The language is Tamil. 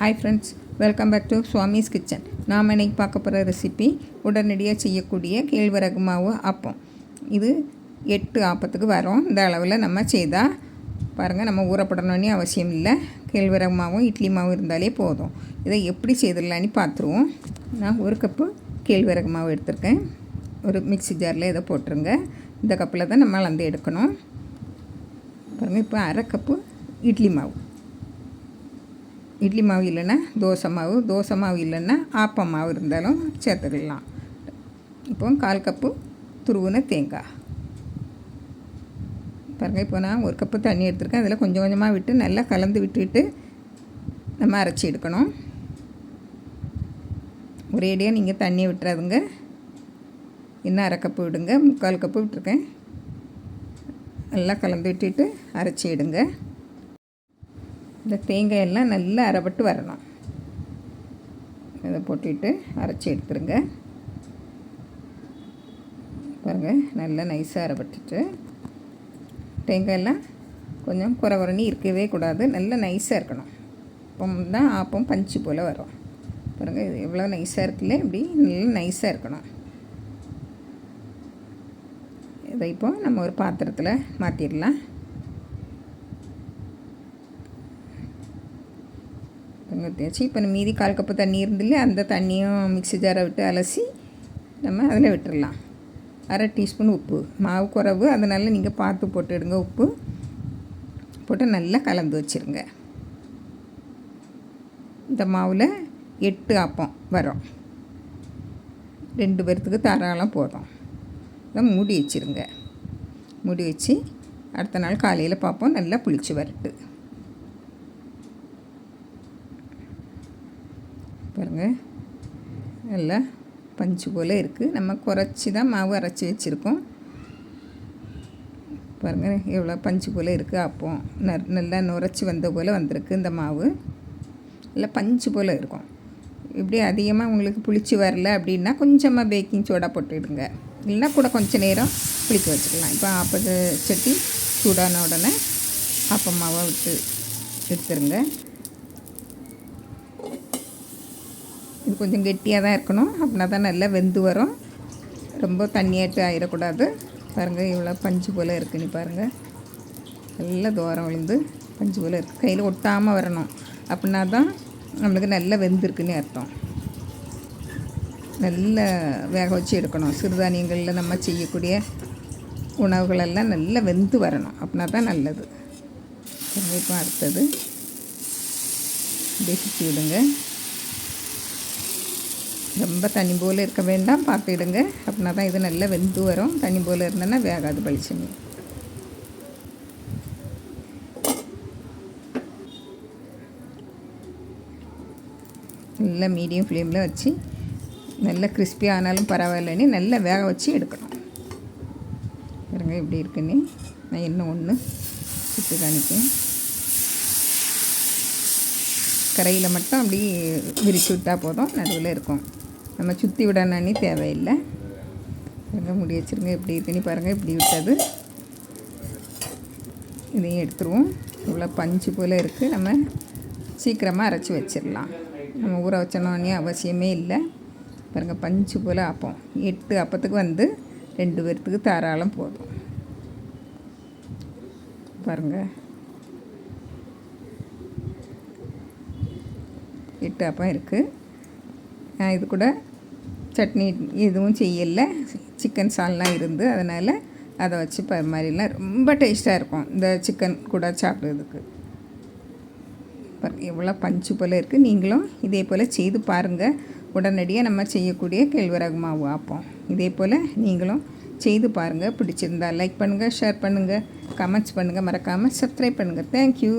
Hi friends welcome back to Swami's kitchen நாம் இன்னைக்கு பார்க்க போகிற ரெசிபி உடனடியாக செய்யக்கூடிய கேழ்வரகு மாவு ஆப்பம் இது எட்டு ஆப்பத்துக்கு வரும். இந்த அளவில் நம்ம செய்தால் பாருங்கள் நம்ம ஊறப்படணும்னு அவசியம் இல்லை. கேழ்வரகு மாவும் இட்லி மாவும் இருந்தாலே போதும். இதை எப்படி செய்திடலான்னு பார்த்துருவோம். நான் ஒரு கப்பு கேழ்வரகு மாவு எடுத்திருக்கேன். ஒரு மிக்சி ஜாரில் இதை போட்டுருங்க. இந்த கப்பில் தான் நம்ம அளந்து எடுக்கணும். பாருங்கள் இப்போ அரை கப்பு இட்லி மாவு. இட்லி மாவு இல்லைன்னா தோசை மாவு தோசை மாவு இல்லைன்னா ஆப்பம் மாவு இருந்தாலும் சேர்த்துக்கலாம். இப்போ கால் கப்பு துருவுன தேங்காய். பாருங்கள் இப்போ நான் ஒரு கப்பு தண்ணி எடுத்துருக்கேன். அதில் கொஞ்சம் கொஞ்சமாக விட்டு நல்லா கலந்து விட்டுவிட்டு நம்ம அரைச்சி எடுக்கணும். ஒரேடியாக நீங்கள் தண்ணியை விட்டுறாதுங்க. இன்னும் அரை கப்பு விடுங்க. முக்கால் கப்பு விட்டுருக்கேன். நல்லா கலந்து விட்டுட்டு அரைச்சி எடுங்க. இந்த தேங்காயெல்லாம் நல்லா அரைப்பட்டு வரணும். இதை போட்டுட்டு அரைச்சி எடுத்துருங்க. பாருங்கள் நல்லா நைஸாக அரைப்பட்டுட்டு தேங்காயெல்லாம் கொஞ்சம் குறை இருக்கவே கூடாது. நல்லா நைஸாக இருக்கணும். அப்போ தான் ஆப்பம் பஞ்சு போல் வரும். பாருங்கள் இது எவ்வளோ நைஸாக இருக்குல்ல இப்படி நல்லா நைஸாக இருக்கணும். இதை இப்போ நம்ம ஒரு பாத்திரத்தில் மாற்றிடலாம் ஊற்றியாச்சு இப்போ மீதி கால் கப்பு தண்ணி இருந்தில்ல அந்த தண்ணியும் மிக்ஸி ஜாரை விட்டு அலசி நம்ம அதில் விட்டுடலாம் அரை டீஸ்பூன் உப்பு மாவு குறவு அதனால் நீங்கள் பார்த்து போட்டுடுங்க உப்பு. போட்டு நல்லா கலந்து வச்சுருங்க. இந்த மாவில் எட்டு ஆப்பம் வரும். ரெண்டு பேர்த்துக்கு தாராளம் போதும். இதை மூடி வச்சுருங்க. மூடி வச்சு அடுத்த நாள் காலையில் பார்ப்போம் நல்லா புளிச்சு வரட்டு. பாருங்கள் நல்லா பஞ்சு போல் இருக்குது நம்ம குறைச்சி தான் மாவு அரைச்சி வச்சுருக்கோம். பாருங்கள் எவ்வளோ பஞ்சு போல் இருக்குது அப்போ நல்லா நுரைச்சி வந்த போல் வந்திருக்கு இந்த மாவு. நல்லா பஞ்சு போல் இருக்கும். இப்படி அதிகமாக உங்களுக்கு புளிச்சு வரல அப்படின்னா கொஞ்சமாக பேக்கிங் சோடா போட்டுவிடுங்க இல்லைன்னா கூட கொஞ்சம் நேரம் புளிக்க வச்சுக்கலாம். இப்போ ஆப்பது சட்டி சூடான உடனே ஆப்பமாவை விட்டு எடுத்துருங்க. இது கொஞ்சம் கெட்டியாக தான் இருக்கணும். அப்படின்னா தான் நல்லா வெந்து வரும். ரொம்ப தண்ணியாட்டு ஆயிடக்கூடாது. பாருங்கள் இவ்வளோ பஞ்சு போல் இருக்குன்னு பாருங்கள் நல்லா தூரம் விழுந்து பஞ்சு போல் இருக்குது கையில் ஒட்டாமல் வரணும். அப்படின்னா தான் நம்மளுக்கு நல்லா வெந்திருக்குன்னு அர்த்தம். நல்ல வேக வச்சு எடுக்கணும். சிறுதானியங்களில் நம்ம செய்யக்கூடிய உணவுகளெல்லாம் நல்லா வெந்து வரணும். அப்படின்னா தான் நல்லது. இப்போ அடுத்தது. சுற்றி விடுங்க. ரொம்ப தண்ணி போல் இருக்க வேண்டாம் பார்த்துடுங்க அப்படின்னா தான் இது நல்லா வெந்து வரும். தண்ணி போல் இருந்தேன்னா வேகாது பளிச்சுங்க நல்லா மீடியம் ஃப்ளேமில் வச்சு நல்லா கிறிஸ்பி ஆனாலும் பரவாயில்லன்னு நல்லா வேக வச்சு எடுக்கணும். பாருங்க எப்படி இருக்குன்னு. நான் இன்னும் ஒன்று சுட்டு காணிக்கேன் கரையில் மட்டும் அப்படி விரிச்சு விட்டால் போதும் நடுவில் இருக்கும். நம்ம சுற்றி விடணும்னு தேவையில்லை. பாருங்கள் முடி வச்சுருங்க எப்படி இருக்குன்னு பாருங்கள் இப்படி விட்டது. இதையும் எடுத்துருவோம். இவ்வளோ பஞ்சு போல் இருக்குது நம்ம சீக்கிரமாக அரைச்சி வச்சிடலாம். நம்ம ஊற வச்சனோன்னே அவசியமே இல்லை. பாருங்கள் பஞ்சு போல் ஆப்போம் எட்டு அப்பத்துக்கு வந்து ரெண்டு பேர்த்துக்கு தாராளம் போதும். பாருங்கள் எட்டு அப்பம் இருக்குது நான் இது கூட சட்னி எதுவும் செய்யலை. சிக்கன் சால்லாம் இருந்து அதனால் அதை வச்சு மாதிரிலாம் ரொம்ப டேஸ்ட்டாக இருக்கும். இந்த சிக்கன் கூட சாப்பிட்றதுக்கு. எவ்வளோ பஞ்சு போல் இருக்குது நீங்களும் இதே போல் செய்து பாருங்கள் உடனடியாக நம்ம செய்யக்கூடிய கேழ்வரகு மாவு ஆப்போம். இதே போல் நீங்களும் செய்து பாருங்கள் பிடிச்சிருந்தா லைக் பண்ணுங்கள் ஷேர் பண்ணுங்கள் கமெண்ட்ஸ் பண்ணுங்கள் மறக்காமல் சப்ஸ்கிரைப் பண்ணுங்கள் தேங்க்யூ